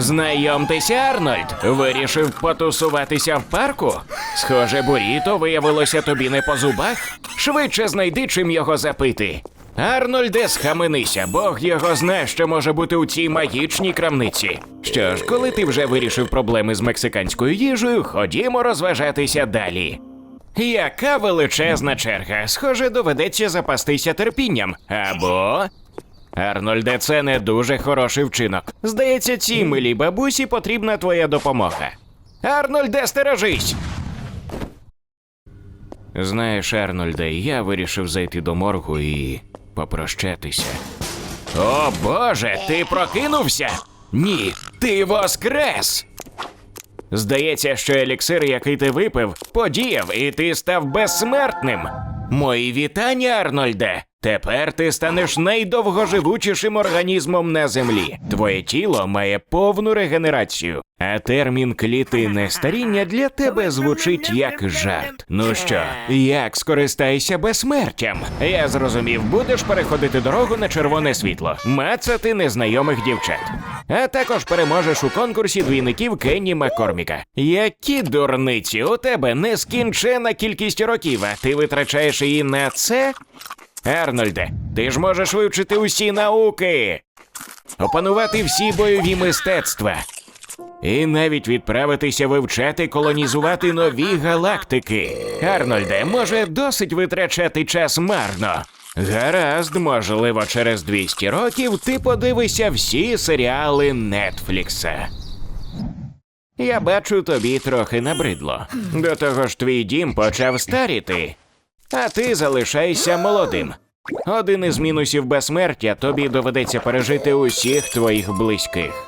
Знайомтеся, Арнольд. Вирішив потусуватися в парку? Схоже, буріто виявилося тобі не по зубах. Швидше знайди, чим його запити. Арнольде, схаменися, Бог його знає, що може бути у цій магічній крамниці. Що ж, коли ти вже вирішив проблеми з мексиканською їжею, ходімо розважатися далі. Яка величезна черга. Схоже, доведеться запастися терпінням. Або. Арнольде, це не дуже хороший вчинок. Здається, цій милій бабусі потрібна твоя допомога. Арнольде, стережись! Знаєш, Арнольде, я вирішив зайти до моргу і попрощатися. О Боже, ти прокинувся? Ні, ти воскрес! Здається, що еліксир, який ти випив, подіяв, і ти став безсмертним. Мої вітання, Арнольде. Тепер ти станеш найдовгоживучішим організмом на землі. Твоє тіло має повну регенерацію, а термін клітинне старіння для тебе звучить як жарт. Ну що, як скористайся безсмертям? Я зрозумів, будеш переходити дорогу на червоне світло, мацати незнайомих дівчат. А також переможеш у конкурсі двійників Кенні Маккорміка. Які дурниці, у тебе нескінчена кількість років, а ти витрачаєш її на це? Арнольде, ти ж можеш вивчити усі науки, опанувати всі бойові мистецтва. І навіть відправитися вивчати колонізувати нові галактики. Арнольде, може, досить витрачати час марно. Гаразд, можливо, через 200 років ти подивишся всі серіали Нетфлікса. Я бачу, тобі трохи набридло. До того ж, твій дім почав старіти, а ти залишайся молодим. Один із мінусів безсмертя тобі доведеться пережити усіх твоїх близьких.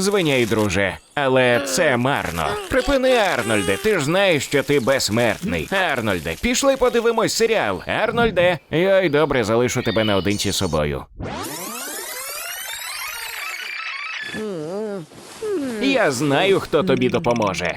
Звиняй, друже, але це марно. Припини, Арнольде, ти ж знаєш, що ти безсмертний. Арнольде, пішли подивимось серіал. Арнольде, я й добре, залишу тебе наодинці з собою. Я знаю, хто тобі допоможе.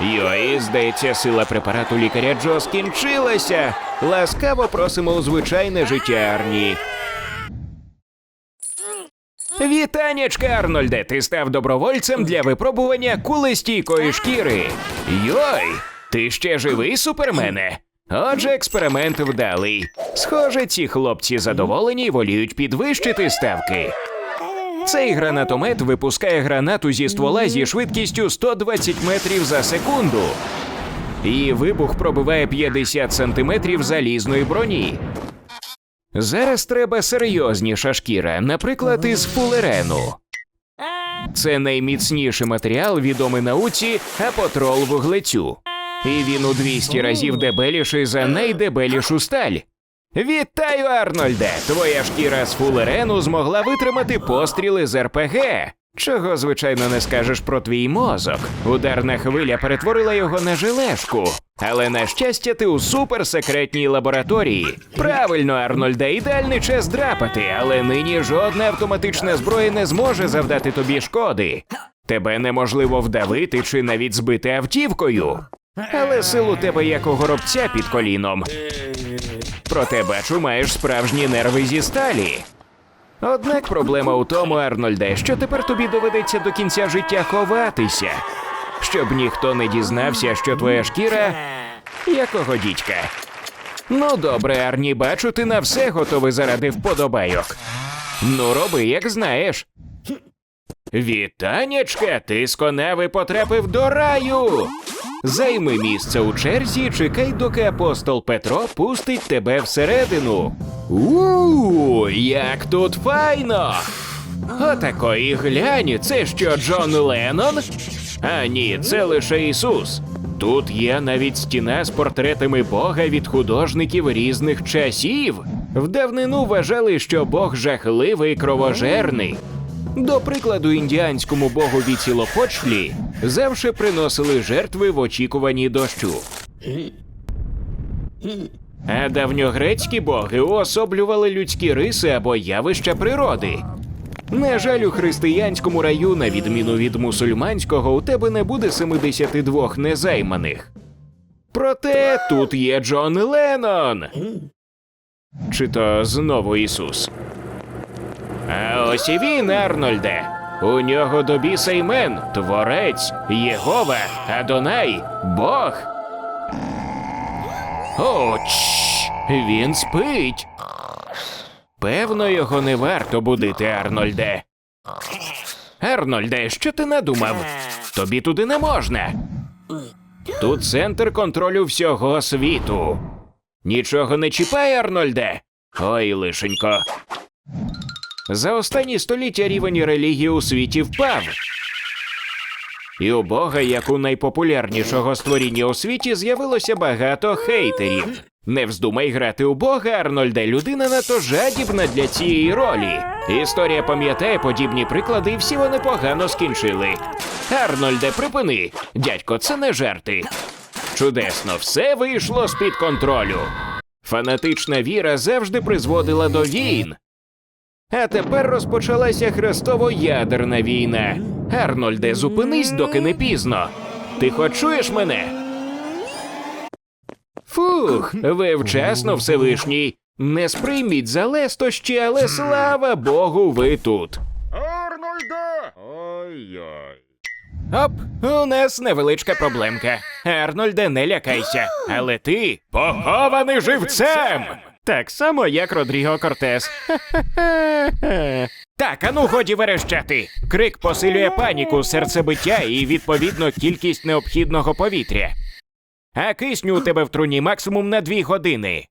Йой, здається, сила препарату лікаря Джо скінчилася. Ласкаво просимо у звичайне життя Арні. Вітанечка, Арнольде! Ти став добровольцем для випробування кулестійкої шкіри. Йой! Ти ще живий, супермене? Отже, експеримент вдалий. Схоже, ці хлопці задоволені воліють підвищити ставки. Цей гранатомет випускає гранату зі ствола зі швидкістю 120 метрів за секунду. Її вибух пробиває 50 сантиметрів залізної броні. Зараз треба серйозніша шкіра, наприклад, із фулерену. Це найміцніший матеріал, відомий науці апотрол вуглецю. І він у 200 разів дебеліший за найдебелішу сталь. Вітаю, Арнольде! Твоя шкіра з фулерену змогла витримати постріли з РПГ. Чого, звичайно, не скажеш про твій мозок. Ударна хвиля перетворила його на жилешку. Але на щастя, ти у суперсекретній лабораторії. Правильно, Арнольде, ідеальний час драпати, але нині жодна автоматична зброя не зможе завдати тобі шкоди. Тебе неможливо вдавити чи навіть збити автівкою. Але сил у тебе як у горобця під коліном. Проте бачу, маєш справжні нерви зі сталі. Однак проблема у тому, Арнольде, що тепер тобі доведеться до кінця життя ховатися, щоб ніхто не дізнався, що твоя шкіра якого дідька. Ну добре, Арні, бачу, ти на все готовий заради вподобайок. Ну, роби, як знаєш. Вітанячка, ти з коневи потрапив до раю. Займи місце у черзі, і чекай, доки апостол Петро пустить тебе всередину. У, як тут файно! Отакої глянь, це що Джон Леннон? А ні, це лише Ісус. Тут є навіть стіна з портретами Бога від художників різних часів. В давнину вважали, що Бог жахливий і кровожерний. До прикладу, індіанському богу Віцілопочлі завше приносили жертви в очікуванні дощу. А давньогрецькі боги уособлювали людські риси або явища природи. На жаль, у християнському раю, на відміну від мусульманського, у тебе не буде 72 незайманих. Проте тут є Джон Леннон. Чи то знову Ісус? А ось і він, Арнольде. У нього до біса імен Творець, Єгова, Адонай, Бог. О, чш, він спить. Певно, його не варто будити, Арнольде. Арнольде, що ти надумав? Тобі туди не можна. Тут центр контролю всього світу. Нічого не чіпай, Арнольде. Ой, лишенько. За останні століття рівень релігії у світі впав. І у Бога, як у найпопулярнішого створіння у світі, з'явилося багато хейтерів. Не вздумай грати у Бога, Арнольде, людина надто жадібна для цієї ролі. Історія пам'ятає подібні приклади, і всі вони погано скінчили. Арнольде, припини, дядько, це не жарти. Чудесно, все вийшло з-під контролю. Фанатична віра завжди призводила до війн. А тепер розпочалася хрестово-ядерна війна. Арнольде, зупинись, доки не пізно. Ти хоч чуєш мене? Фух, ви вчасно, Всевишній. Не сприйміть за лестощі, але слава Богу, ви тут. Арнольде! Ой-ой. Оп, у нас невеличка проблемка. Арнольде, не лякайся, але ти похований живцем. Так само, як Родріго Кортес. Так, ану годі верещати. Крик посилює паніку, серцебиття і, відповідно, кількість необхідного повітря. А кисню у тебе в труні максимум на дві години.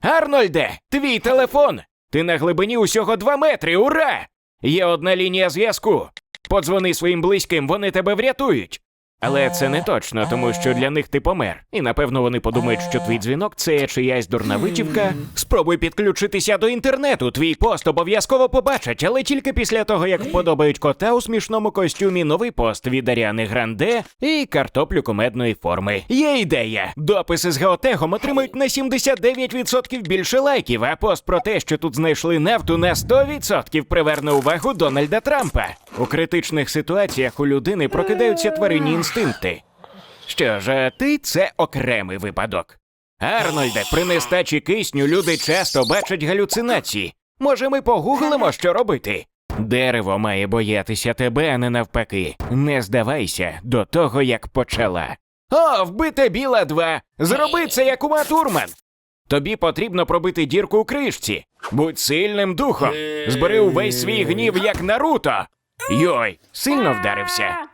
Арнольде, твій телефон! Ти на глибині усього два метри, ура! Є одна лінія зв'язку. Подзвони своїм близьким, вони тебе врятують. Але це не точно, тому що для них ти помер. І напевно вони подумають, що твій дзвінок це чиясь дурна витівка. Спробуй підключитися до інтернету. Твій пост обов'язково побачать, але тільки після того, як вподобають кота у смішному костюмі, новий пост від Аріани Гранде і картоплю комедної форми. Є ідея. Дописи з геотегом отримають на 79% більше лайків, а пост про те, що тут знайшли нафту на 100% приверне увагу Дональда Трампа. У критичних ситуаціях у людини прокидаються тваринні інстинкти. Що ж, ти це окремий випадок. Арнольде, при нестачі кисню люди часто бачать галюцинації. Може, ми погуглимо, що робити? Дерево має боятися тебе, а не навпаки. Не здавайся до того, як почала. О, вбите біла 2. Зроби це як Ума Турман. Тобі потрібно пробити дірку у кришці. Будь сильним духом. Збери увесь свій гнів, як Наруто. Йой, сильно вдарився.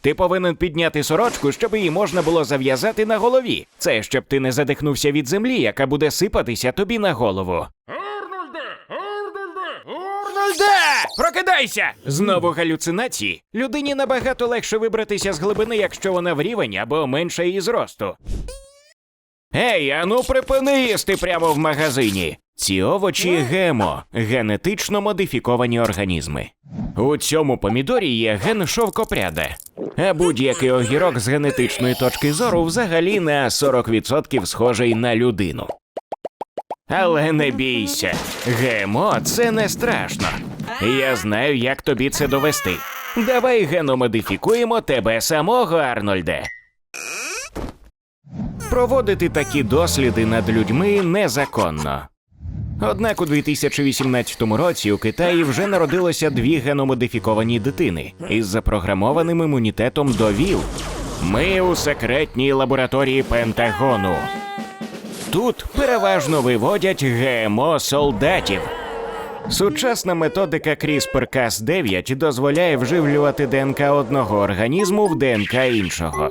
Ти повинен підняти сорочку, щоб її можна було зав'язати на голові. Це щоб ти не задихнувся від землі, яка буде сипатися тобі на голову. Арнольде! Арнольде! Арнольде! Прокидайся! Знову галюцинації. Людині набагато легше вибратися з глибини, якщо вона в рівень або менше її зросту. Ей, ану припини їсти прямо в магазині. Ці овочі гемо, генетично модифіковані організми. У цьому помідорі є ген шовкопряда. А будь-який огірок з генетичної точки зору взагалі на 40% схожий на людину. Але не бійся, ГМО це не страшно. Я знаю, як тобі це довести. Давай геномодифікуємо тебе самого, Арнольде. Проводити такі досліди над людьми незаконно. Однак у 2018 році у Китаї вже народилося дві геномодифіковані дитини із запрограмованим імунітетом до ВІЛ. Ми у секретній лабораторії Пентагону. Тут переважно виводять ГМО солдатів. Сучасна методика CRISPR-Cas9 дозволяє вживлювати ДНК одного організму в ДНК іншого.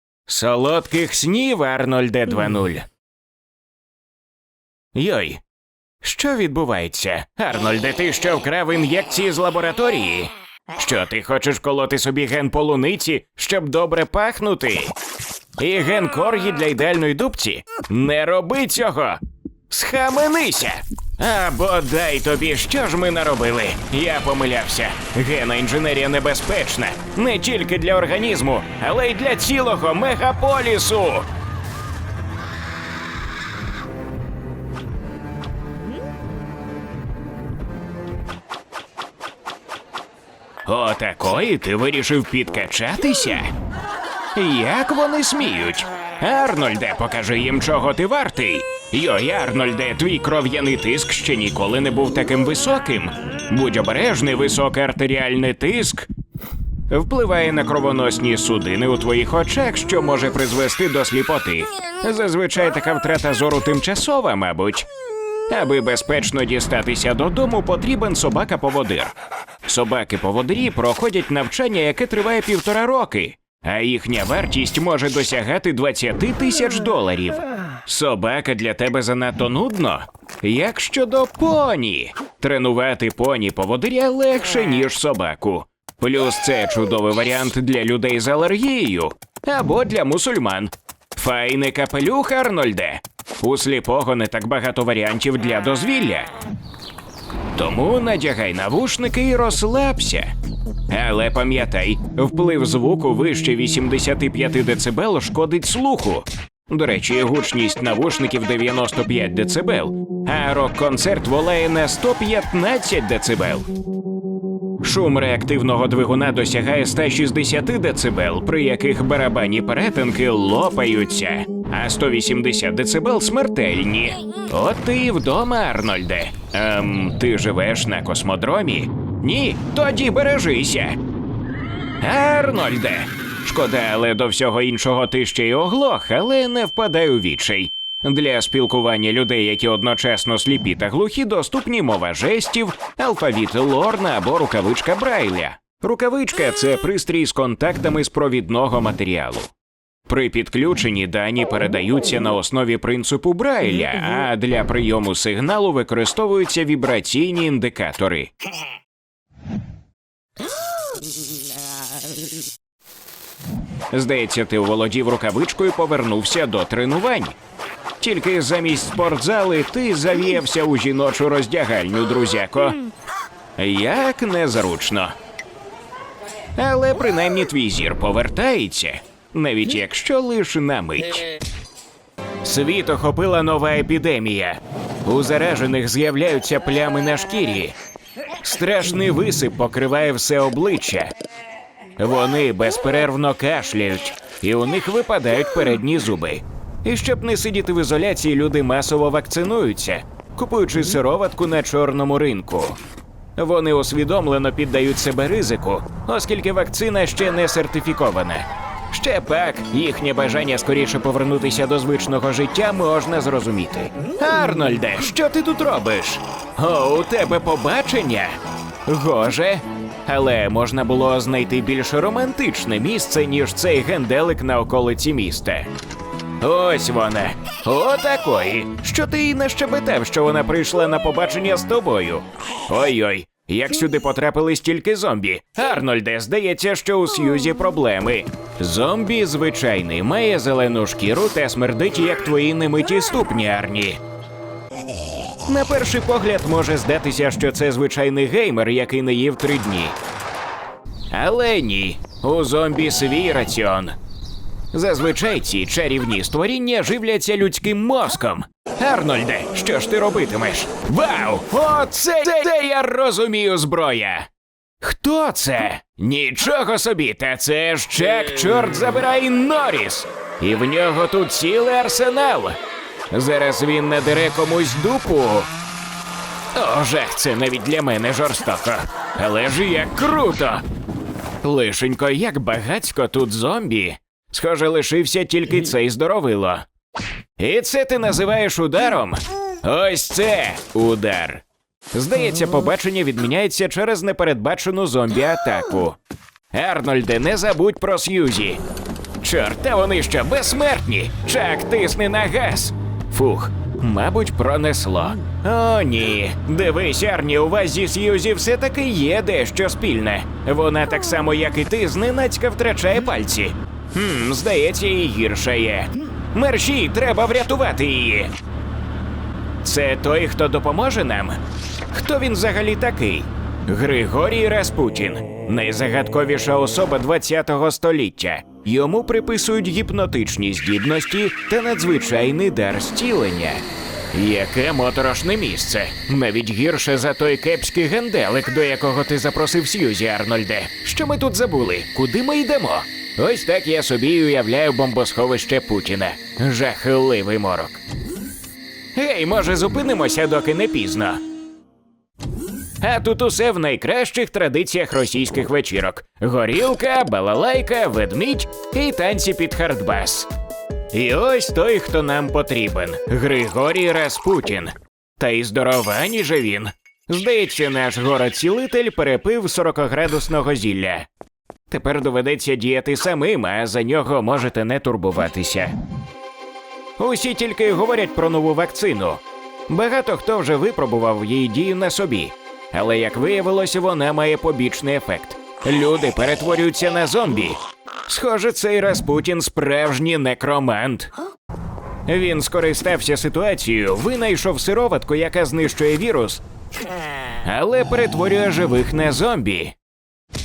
Солодких снів, Арнольде 2.0. Йой. Що відбувається? Арнольде, ти що вкрав ін'єкції з лабораторії? Що ти хочеш колоти собі ген полуниці, щоб добре пахнути? І ген коргі для ідеальної дубці? Не роби цього! Схаменися! А бодай тобі, що ж ми наробили? Я помилявся. Гена інженерія небезпечна не тільки для організму, але й для цілого мегаполісу. Отакої ти вирішив підкачатися? Як вони сміють? Арнольде, покажи їм, чого ти вартий. Йой, Арнольде, твій кров'яний тиск ще ніколи не був таким високим. Будь обережний, високий артеріальний тиск впливає на кровоносні судини у твоїх очах, що може призвести до сліпоти. Зазвичай така втрата зору тимчасова, мабуть. Аби безпечно дістатися додому, потрібен собака-поводир. Собаки-поводирі проходять навчання, яке триває півтора роки, а їхня вартість може досягати 20 тисяч доларів. Собака для тебе занадто нудно. Як щодо поні? Тренувати поні поводиря легше, ніж собаку. Плюс це чудовий варіант для людей з алергією або для мусульман. Файний капелюх, Арнольде. У сліпого не так багато варіантів для дозвілля. Тому надягай навушники і розслабся. Але пам'ятай, вплив звуку вище 85 дБ шкодить слуху. До речі, гучність навушників 95 дБ, а рок-концерт волає на 115 дБ. Шум реактивного двигуна досягає 160 дБ, при яких барабанні перетинки лопаються, а 180 дБ смертельні. От ти вдома, Арнольде. Ем, ти живеш на космодромі? Ні, тоді бережися. Арнольде. Шкода, але до всього іншого ти ще й оглох, але не впадай у відчай. Для спілкування людей, які одночасно сліпі та глухі, доступні мова жестів, алфавіт Лорна або рукавичка Брайля. Рукавичка це пристрій з контактами з провідного матеріалу. При підключенні дані передаються на основі принципу Брайля, а для прийому сигналу використовуються вібраційні індикатори. Здається, ти оволодів рукавичкою повернувся до тренувань. Тільки замість спортзали ти завіявся у жіночу роздягальню, друзяко. Як незручно. Але принаймні твій зір повертається, навіть якщо лиш на мить. Світ охопила нова епідемія. У заражених з'являються плями на шкірі. Страшний висип покриває все обличчя. Вони безперервно кашляють, і у них випадають передні зуби. І щоб не сидіти в ізоляції, люди масово вакцинуються, купуючи сироватку на чорному ринку. Вони усвідомлено піддають себе ризику, оскільки вакцина ще не сертифікована. Ще пак їхнє бажання скоріше повернутися до звичного життя можна зрозуміти. Арнольде, що ти тут робиш? О, у тебе побачення? Гоже. Але можна було знайти більш романтичне місце, ніж цей генделик на околиці міста. Ось вона. Отакої. Що ти їй не щебетав, що вона прийшла на побачення з тобою? Ой-ой, як сюди потрапили стільки зомбі. Арнольде, здається, що у Сьюзі проблеми. Зомбі звичайний, має зелену шкіру та смердить, як твої немиті ступні, Арні. На перший погляд може здатися, що це звичайний геймер, який не їв три дні. Але ні, у зомбі свій раціон. Зазвичай ці чарівні створіння живляться людським мозком. Арнольде, що ж ти робитимеш? Вау! Оце це, я розумію зброя. Хто це? Нічого собі, та це ж Чек, чорт забирай Норріс. І в нього тут цілий арсенал. Зараз він надере комусь дупу. О, жах, це навіть для мене жорстоко. Але ж як круто! Лишенько, як багацько тут зомбі. Схоже, лишився тільки цей здоровило. І це ти називаєш ударом? Ось це удар. Здається, побачення відміняється через непередбачену зомбі-атаку. Арнольде, не забудь про Сьюзі. Чорт, та вони що, безсмертні? Чак, тисни на газ. Фух, мабуть, пронесло. О, ні. Дивись, Арні, у вас зі Сьюзі все-таки є дещо спільне. Вона так само, як і ти, зненацька втрачає пальці. Хм, здається, і гірше є. Мерші, треба врятувати її. Це той, хто допоможе нам? Хто він взагалі такий? Григорій Распутін, найзагадковіша особа ХХ століття. Йому приписують гіпнотичні здібності та надзвичайний дар зцілення. Яке моторошне місце. Навіть гірше за той кепський генделик, до якого ти запросив Сьюзі, Арнольде. Що ми тут забули? Куди ми йдемо? Ось так я собі уявляю бомбосховище Путіна. Жахливий морок. Гей, може, зупинимося, доки не пізно. А тут усе в найкращих традиціях російських вечірок: горілка, балалайка, ведмідь і танці під хардбас. І ось той, хто нам потрібен Григорій Распутін. Та й здоровані же він. Здається, наш город-цілитель перепив 40-градусного зілля. Тепер доведеться діяти самим, а за нього можете не турбуватися. Усі тільки говорять про нову вакцину. Багато хто вже випробував її дію на собі, але як виявилося, вона має побічний ефект. Люди перетворюються на зомбі. Схоже, цей Распутін справжній некромант. Він скористався ситуацією, винайшов сироватку, яка знищує вірус, але перетворює живих на зомбі.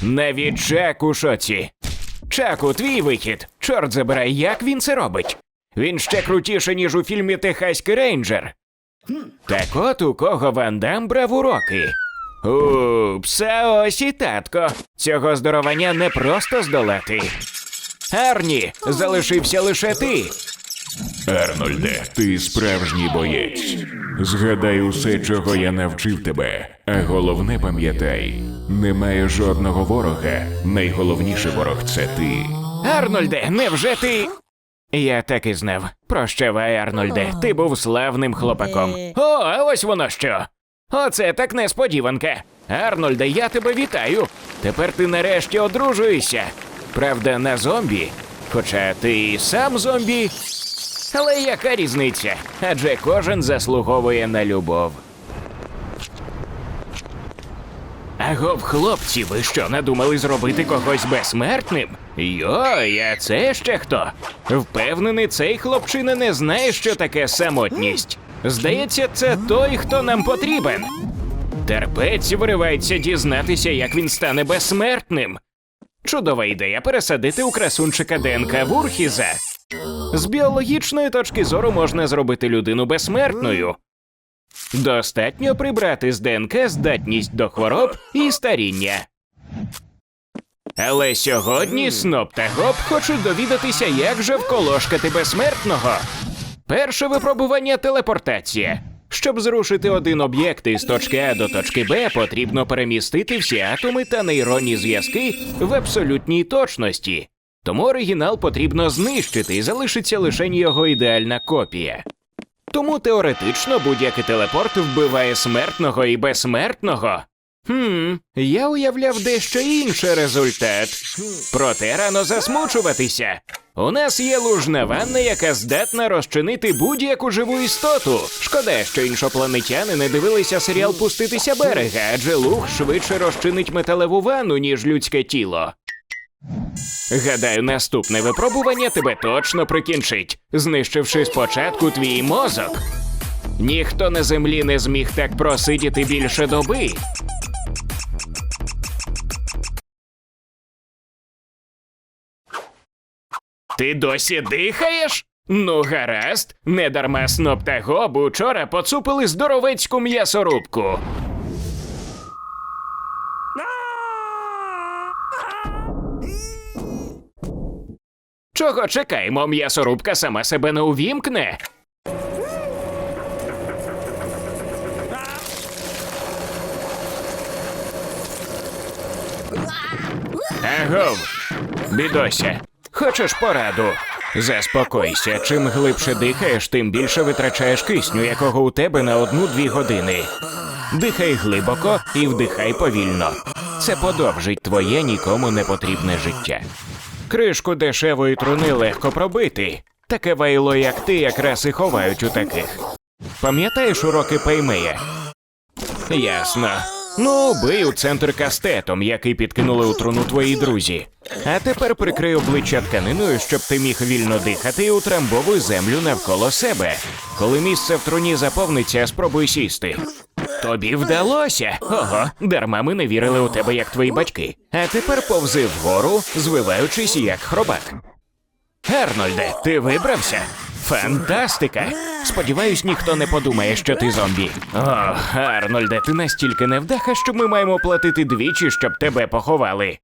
Навіть Чак у шоці. Чаку, твій вихід. Чорт забирай, як він це робить? Він ще крутіше, ніж у фільмі Техаський рейнджер. Так от у кого Ван Дам брав уроки. Упс, а ось і татко. Цього здоровання не просто здолати. Арні, залишився лише ти. Арнольде, ти справжній боєць. Згадай усе, чого я навчив тебе. А головне пам'ятай: немає жодного ворога. Найголовніший ворог це ти. Арнольде, невже ти. Я так і знав. Прощавай, Арнольде, ти був славним хлопаком. О, а ось воно що. Оце так несподіванка. Арнольде, я тебе вітаю. Тепер ти нарешті одружуєшся. Правда, на зомбі. Хоча ти і сам зомбі. Але яка різниця? Адже кожен заслуговує на любов. Агов, хлопці, ви що надумали зробити когось безсмертним? Йой, а це ще хто? Впевнений, цей хлопчина не знає, що таке самотність. Здається, це той, хто нам потрібен. Терпець виривається дізнатися, як він стане безсмертним. Чудова ідея пересадити у красунчика ДНК Вурхіза. З біологічної точки зору можна зробити людину безсмертною. Достатньо прибрати з ДНК здатність до хвороб і старіння. Але сьогодні Сноп та Гоп хочуть довідатися, як же вколошкати безсмертного. Перше випробування телепортація. Щоб зрушити один об'єкт із точки А до точки Б, потрібно перемістити всі атоми та нейронні зв'язки в абсолютній точності. Тому оригінал потрібно знищити і залишиться лише його ідеальна копія. Тому теоретично будь-який телепорт вбиває смертного і безсмертного. Хм, я уявляв дещо інший результат. Проте рано засмучуватися. У нас є лужна ванна, яка здатна розчинити будь-яку живу істоту. Шкода, що іншопланетяни не дивилися серіал Пуститися берега, адже луг швидше розчинить металеву ванну, ніж людське тіло. Гадаю, наступне випробування тебе точно прикінчить, знищивши спочатку твій мозок. Ніхто на землі не зміг так просидіти більше доби. Ти досі дихаєш? Ну, гаразд, недарма Сноп та Гоб учора поцупили здоровецьку м'ясорубку. Чого чекаємо? М'ясорубка сама себе не увімкне. Агов, бідося, хочеш пораду? Заспокойся, чим глибше дихаєш, тим більше витрачаєш кисню, якого у тебе на одну-дві години. Дихай глибоко і вдихай повільно. Це подовжить твоє нікому не потрібне життя. Кришку дешевої труни легко пробити. Таке вайло, як ти, якраз і ховають у таких. Пам'ятаєш уроки Пеймея? Ясно. Ну, бий у центр кастетом, який підкинули у труну твої друзі. А тепер прикрий обличчя тканиною, щоб ти міг вільно дихати і утрамбовуй землю навколо себе. Коли місце в труні заповниться, спробуй сісти. Тобі вдалося. Ого, дарма ми не вірили у тебе, як твої батьки. А тепер повзи вгору, звиваючись як хробак. Гернольде, ти вибрався? Фантастика! Сподіваюсь, ніхто не подумає, що ти зомбі. О, Арнольде, ти настільки невдаха, що ми маємо платити двічі, щоб тебе поховали.